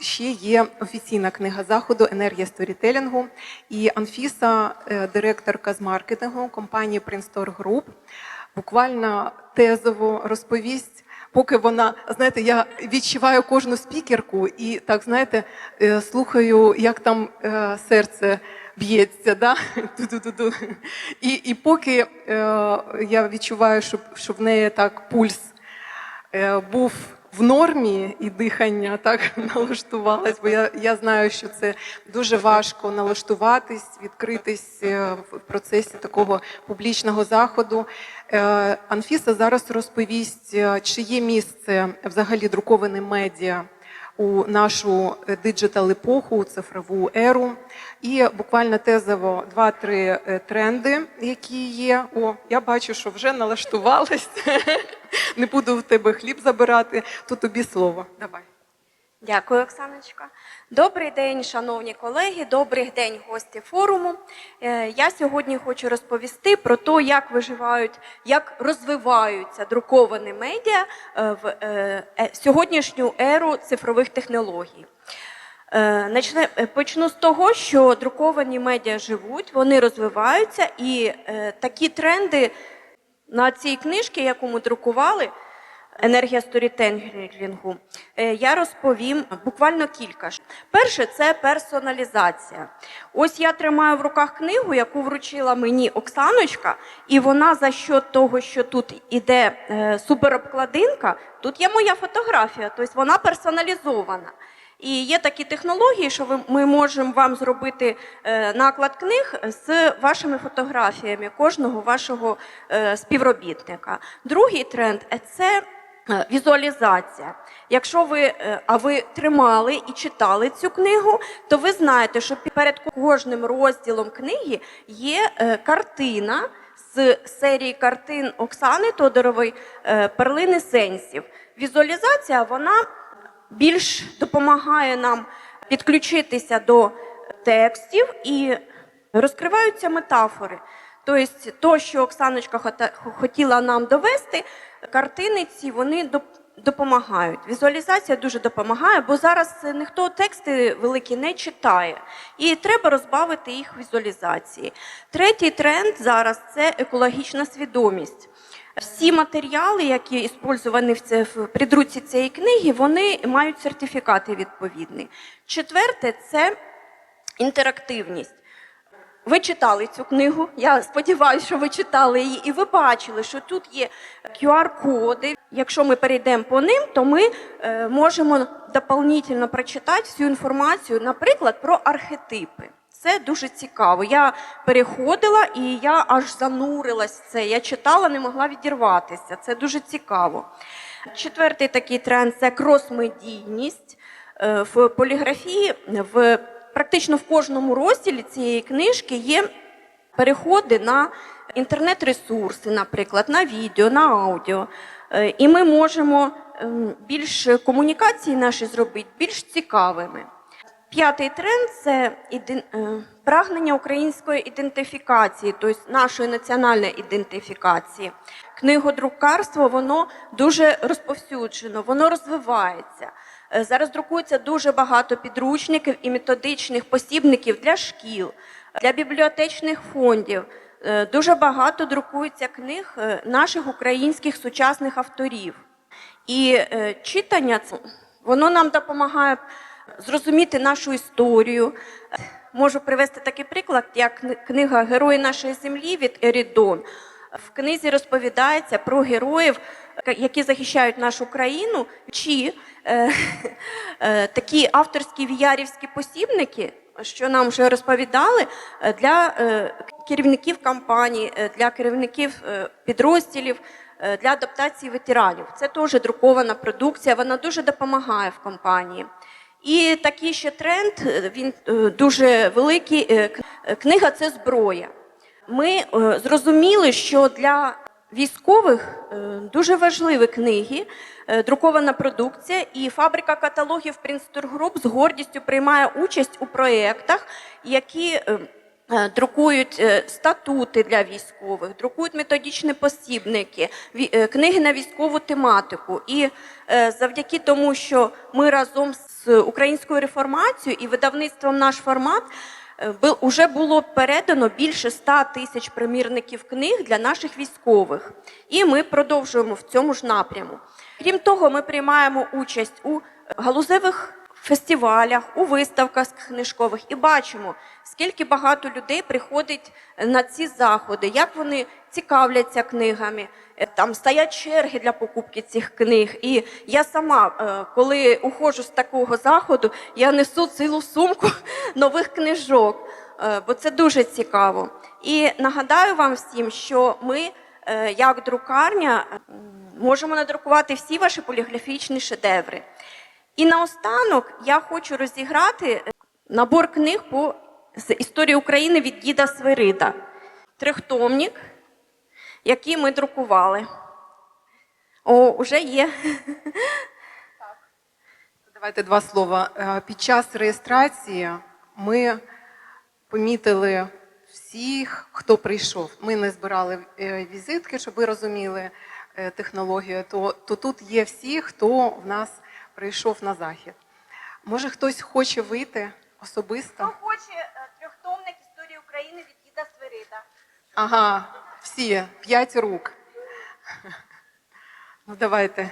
ще є офіційна книга заходу Енергія сторітелінгу. І Анфіса, е, директорка з маркетингу компанії Prince Group, буквально тезово розповість. Поки вона, знаєте, я відчуваю кожну спікерку і так, знаєте, е, слухаю, як там е, серце б'ється. Да? Ту-ду-ду-ду. І, і поки я відчуваю, що, що в неї так пульс був в нормі і дихання так налаштувалось, бо я, я знаю, що це дуже важко налаштуватись, відкритись е, в процесі такого публічного заходу. Е, Анфіса зараз розповість, е, чи є місце взагалі друкованим медіа у нашу диджитал епоху, цифрову еру. І буквально тезово два-три тренди, які є. О, я бачу, що вже налаштувалась. Не буду в тебе хліб забирати, то тобі слово. Давай. Дякую, Оксаночка. Добрий день, шановні колеги, добрий день, гості форуму. Е, Я сьогодні хочу розповісти про те, як виживають, як розвиваються друковані медіа е, в е, сьогоднішню еру цифрових технологій. Почну з того, що друковані медіа живуть, вони розвиваються, і такі тренди на цій книжці, яку ми друкували, енергія сторітенгінгу, е, я розповім буквально кілька. Перше це персоналізація. Ось я тримаю в руках книгу, яку вручила мені Оксаночка, і вона за що того, що тут іде е, суперобкладинка, тут є моя фотографія, тобто вона персоналізована. І є такі технології, що ми можемо вам зробити е, наклад книг з вашими фотографіями кожного вашого е, співробітника. Другий тренд це е, візуалізація. Якщо ви, а ви тримали і читали цю книгу, то ви знаєте, що перед кожним розділом книги є картина з серії картин Оксани Тодорової Перлини сенсів. Візуалізація вона більш допомагає нам підключитися до текстів і розкриваються метафори. Тобто, то, що Оксаночка хотіла нам довести, картини ці вони допомагають. Візуалізація дуже допомагає, бо зараз ніхто тексти великі не читає, і треба розбавити їх візуалізації. Третій тренд зараз це екологічна свідомість. Всі матеріали, які використані в це в підручці цієї книги, вони мають сертифікати відповідні. Четверте це інтерактивність. Ви читали цю книгу. Я сподіваюся, що ви читали її, і ви бачили, що тут є QR-коди. Якщо ми перейдемо по ним, то ми е, можемо дополнительно прочитати всю інформацію, наприклад, про архетипи. Це дуже цікаво. Я переходила і я аж занурилась в це. Я читала, не могла відірватися. Це дуже цікаво. Четвертий такий тренд це кросмедійність. Е, В поліграфії в практично в кожному розділі цієї книжки є переходи на інтернет-ресурси, наприклад, на відео, на аудіо. Е, І ми можемо ем, більш комунікації наші зробити більш цікавими. П'ятий тренд це е, прагнення української ідентифікації, тобто нашої національної ідентифікації. Книгодрукарство воно дуже розповсюджено, воно розвивається. Е, Зараз друкується дуже багато підручників і методичних посібників для шкіл, для бібліотечних фондів. Е, Дуже багато друкується книг наших українських сучасних авторів. І читання воно нам допомагає зрозуміти нашу історію. Е, Можу привести такий приклад, як книга Герої нашої землі від Ерідон. В книзі розповідається про героїв, які захищають нашу країну, чи е, е, такі авторські віярівські посібники, що нам вже розповідали, е, для е, керівників компаній, е, для керівників е, підрозділів, е, для адаптації ветеранів. Це теж друкована продукція, вона дуже допомагає в компанії. І такий ще тренд, е, він е, дуже великий. е, Книга це зброя. Ми зрозуміли, що для військових дуже важливі книги, друкована продукція, і фабрика каталогів Princeton Group з гордістю приймає участь у проєктах, які друкують статути для військових, друкують методичні посібники, книги на військову тематику. І завдяки тому, що ми разом з українською реформацією і видавництвом наш формат вже уже було передано більше 100 тисяч примірників книг для наших військових. І ми продовжуємо в цьому ж напряму. Крім того, ми приймаємо участь у галузевих фестивалях, у виставках книжкових і бачимо, скільки багато людей приходить на ці заходи, як вони цікавляться книгами. Е, Там стоять черги для покупки цих книг. І я сама, е, коли уходжу з такого заходу, я несу цілу сумку нових книжок, е, бо це дуже цікаво. І нагадаю вам всім, що ми, як друкарня, можемо надрукувати всі ваші поліграфічні шедеври. І наостанок я хочу розіграти е, набор книг по з історії України від діда Свирида. Трьохтомник, який ми друкували. О, уже є. Давайте два слова. Е, Під час реєстрації ми помітили всіх, хто прийшов. Ми не збирали е, візитки, щоб ви розуміли технологію. То, то тут є всі, хто в нас прийшов на захід. Може, хтось хоче вийти особисто? Хто хоче трьохтомник історії України від діда Свирида? Ага, всі, п'ять рук. Ну, давайте.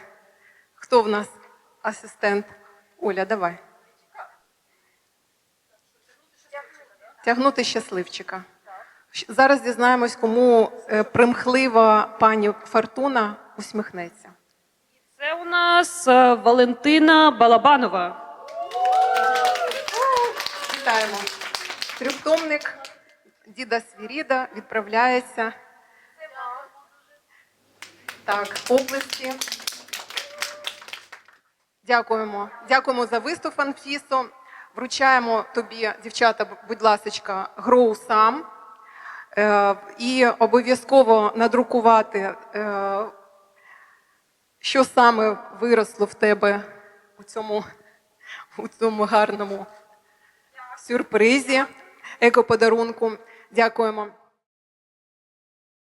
Хто в нас асистент? Оля, давай. Тягнути щасливчика. Зараз дізнаємось, кому е, примхлива пані Фортуна усміхнеться. Це у нас е, Валентина Балабанова. Вітаємо. Трьохтомник діда Свіріда відправляється. Так, області. Дякуємо. Дякуємо за виступ, Анфісо. Вручаємо тобі, дівчата, будь ласка, гроу сам. Е, і обов'язково надрукувати, е, що саме виросло в тебе у цьому, у цьому гарному сюрпризі, екоподарунку. Дякуємо.